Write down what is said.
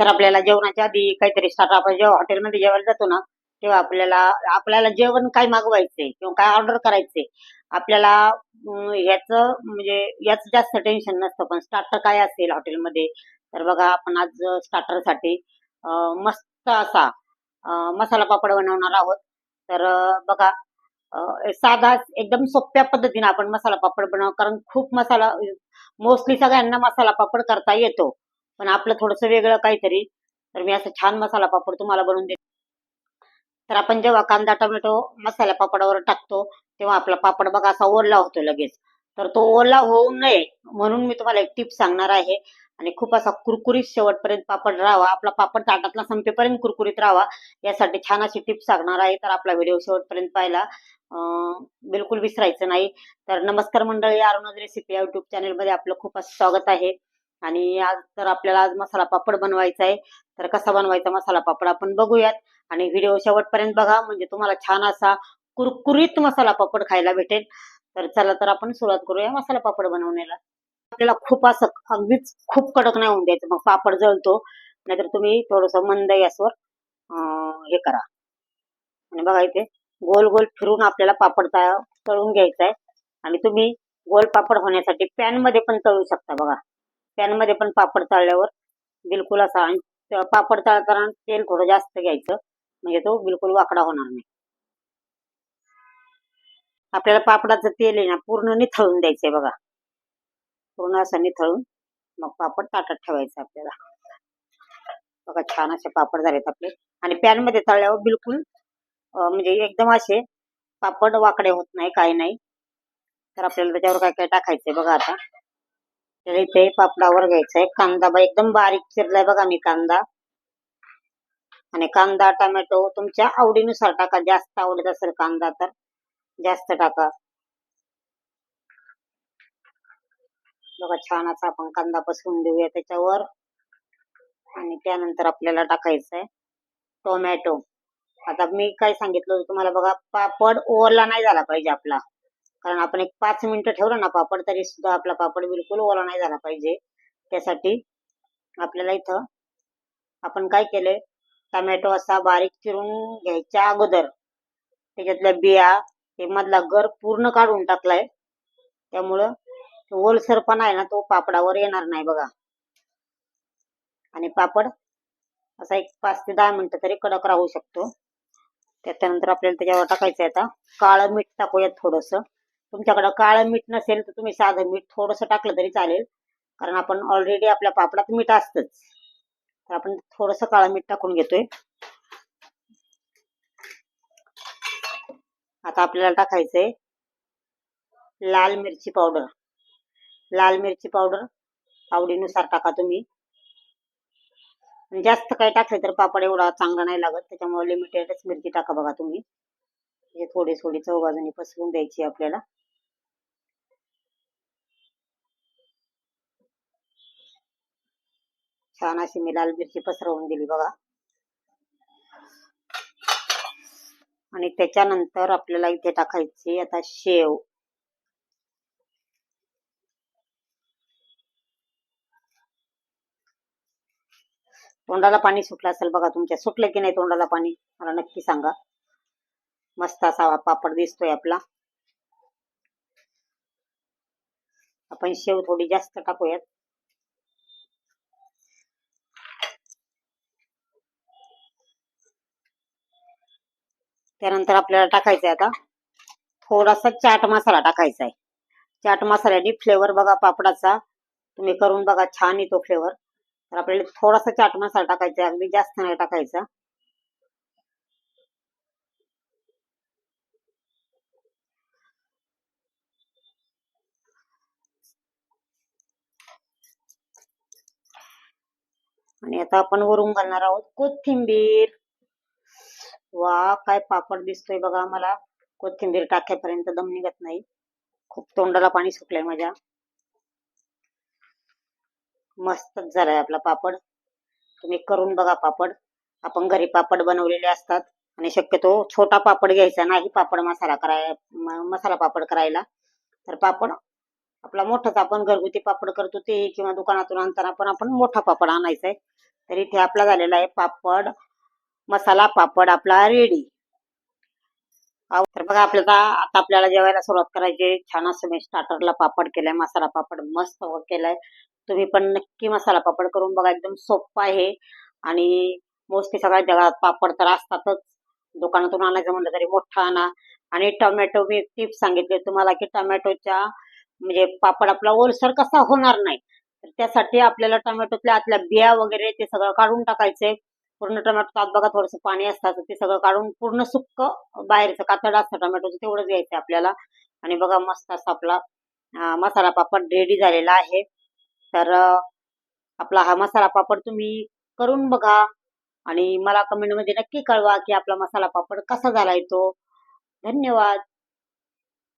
तर आपल्याला जेवणाच्या आधी काहीतरी स्टार्टर आपण जेव्हा हॉटेलमध्ये जेवायला जातो ना तेव्हा आपल्याला आपल्याला जेवण काय मागवायचंय किंवा काय ऑर्डर करायचंय आपल्याला याच याचं म्हणजे याचं जास्त टेन्शन नसतं. पण स्टार्टर काय असेल हॉटेलमध्ये? तर बघा आपण आज स्टार्टरसाठी मस्त असा मसाला पापड बनवणार आहोत. तर बघा साधा एकदम सोप्या पद्धतीने आपण मसाला पापड बनव कारण खूप मसाला मोस्टली सगळ्यांना मसाला पापड करता येतो. पण आपलं थोडंसं वेगळं काहीतरी. तर मी असं छान मसाला पापड तुम्हाला बनवून देते. तर आपण जेव्हा कांदा टोमॅटो मसाला पापडावर टाकतो तेव्हा आपला पापड बघा असा ओला होतो लगेच. तर तो ओला होऊ नये म्हणून मी तुम्हाला एक टिप सांगणार आहे. आणि खूप असा कुरकुरीत शेवटपर्यंत पापड राहावा. आपला पापड ताटातला संपेपर्यंत कुरकुरीत राहावा. यासाठी छान अशी टिप सांगणार आहे. तर आपला व्हिडिओ शेवटपर्यंत पाहिला. बिलकुल विसरायचं नाही. तर नमस्कार मंडळी अरुणाज रेसिपी या युट्यूब चॅनलमध्ये आपलं खूप असं स्वागत आहे. आणि आज तर आपल्याला आज मसाला पापड बनवायचा आहे. तर कसा बनवायचा मसाला पापड आपण बघूयात. आणि व्हिडिओ शेवटपर्यंत बघा म्हणजे तुम्हाला छान असा कुरकुरीत मसाला पापड खायला भेटेल. तर चला तर आपण सुरुवात करूया मसाला पापड बनवण्याला. आपल्याला खूप असं अगदीच खूप कडक नाही होऊन द्यायचं. मग पापड जळतो नाहीतर तुम्ही थोडस मंद गॅसवर हे करा. आणि बघा इथे गोल गोल फिरून आपल्याला पापड तळून घ्यायचा आहे. आणि तुम्ही गोल पापड होण्यासाठी पॅनमध्ये पण तळू शकता बघा. पॅनमध्ये पण पापड तळल्यावर बिलकुल असा आणि पापड तळताना तेल थोडं जास्त घ्यायचं. म्हणजे तो बिलकुल वाकडा होणार नाही. आपल्याला पापडाचं तेल आहे ना पूर्ण निथळून द्यायचंय बघा. पूर्ण असं निथळून मग पापड ताटात ठेवायचं आपल्याला. बघा छान असे पापड झालेत आपले. आणि पॅनमध्ये तळल्यावर बिलकुल म्हणजे एकदम असे पापड वाकडे होत नाही काही नाही. तर आपल्याला त्याच्यावर काय काय टाकायचंय बघा आता. तर इथे पापडावर घ्यायचंय. कांदा बा एकदम बारीक चिरलाय बघा मी कांदा. आणि कांदा टोमॅटो तुमच्या आवडीनुसार टाका. जास्त आवडत असेल कांदा तर जास्त टाका. बघा छान असा आपण कांदा पसरून देऊया त्याच्यावर. आणि त्यानंतर आपल्याला टाकायचंय टोमॅटो. आता मी काय सांगितलं होतं तुम्हाला बघा पापड ओवरला नाही झाला पाहिजे आपला. कारण आपण एक पाच मिनिटं ठेवलं ना पापड तरी सुद्धा आपला पापड बिलकुल ओला नाही झाला पाहिजे. त्यासाठी आपल्याला इथं आपण काय केलंय? टोमॅटो असा बारीक चिरून घ्यायच्या अगोदर त्याच्यातल्या बिया ते मधला गर पूर्ण काढून टाकलाय. त्यामुळं ओलसरपणा आहे ना तो पापडावर येणार नाही बघा. आणि पापड असा एक पाच ते दहा मिनिटं तरी कडक राहू शकतो. त्याच्यानंतर आपल्याला त्याच्यावर टाकायचं आहे आता काळं मीठ टाकूयात थोडस. तुमच्याकडं काळं मीठ नसेल तर तुम्ही साधं मीठ थोडस टाकलं तरी चालेल. कारण आपण ऑलरेडी आपल्या पापडात मीठ असतंच. तर आपण थोडंसं काळं मीठ टाकून घेतोय. आता आपल्याला टाकायचंय लाल मिरची पावडर. लाल मिरची पावडर आवडीनुसार टाका तुम्ही. जास्त काही टाकले तर पापड एवढा चांगला नाही लागत. त्याच्यामुळे लिमिटेडच मिरची टाका बघा तुम्ही. म्हणजे थोडी थोडी चौबाजूनी पसरून द्यायची आपल्याला. छान अशी मी लाल मिरची पसरवून दिली बघा. आणि त्याच्यानंतर आपल्याला इथे टाकायची आता शेव. तोंडाला पाणी सुटलं असेल बघा तुमच्या. सुटलं की नाही तोंडाला पाणी? मला नक्की सांगा. मस्त असा पापड दिसतोय आपला. आपण शेव थोडी जास्त टाकूयात. त्यानंतर आपल्याला टाकायचं आहे आता. थोडासा चाट मसाला टाकायचा आहे चाट मसाल्याने फ्लेवर बघा पापडाचा. तुम्ही करून बघा छान येतो फ्लेवर. तर आपल्याला थोडासा चाट मसाला टाकायचा अगदी जास्त नाही टाकायचा. आणि आता आपण वरून घालणार आहोत कोथिंबीर. वा काय पापड दिसतोय बघा मला. कोथिंबीर टाक्यापर्यंत दम निघत नाही. खूप तोंडाला पाणी सुटलंय माझ्या. मस्तच झालाय आपला पापड. तुम्ही करून बघा पापड. आपण घरी पापड बनवलेले असतात आणि शक्यतो छोटा पापड घ्यायचा नाही पापड मसाला कराय मसाला पापड करायला. तर पापड आपला मोठाच आपण घरगुती पापड करतो ते किंवा दुकानातून आणताना पण आपण मोठा पापड आणायचा आहे तर इथे आपला झालेला आहे पापड मसाला पापड आपला रेडी तर बघा आपल्याला आता आपल्याला जेवायला सुरुवात करायची छान असं मी स्टार्टरला पापड केलाय मसाला पापड मस्त केलाय. तुम्ही पण नक्की मसाला पापड करून बघा एकदम सोपं आहे. आणि मोस्टली सगळ्या जगात पापड तर असतातच. दुकानातून आणायचं म्हणलं तरी मोठा आणा. आणि टोमॅटो मी टिप्स सांगितले तुम्हाला की टोमॅटोच्या म्हणजे पापड आपला ओलसर कसा होणार नाही. तर त्यासाठी आपल्याला टोमॅटोतल्या आतल्या बिया वगैरे ते सगळं काढून टाकायचे. पूर्ण टोमॅटो आत बघा थोडंसं पाणी असतं ते सगळं काढून पूर्ण सुक्क बाहेरचं कातड असतं टोमॅटोचं तेवढंच घ्यायचं आपल्याला. आणि बघा मस्त असा आपला मसाला पापड रेडी झालेला आहे. तर आपला हा मसाला पापड तुम्ही करून बघा. आणि मला कमेंटमध्ये नक्की कळवा की आपला मसाला पापड कसा झाला येतो धन्यवाद.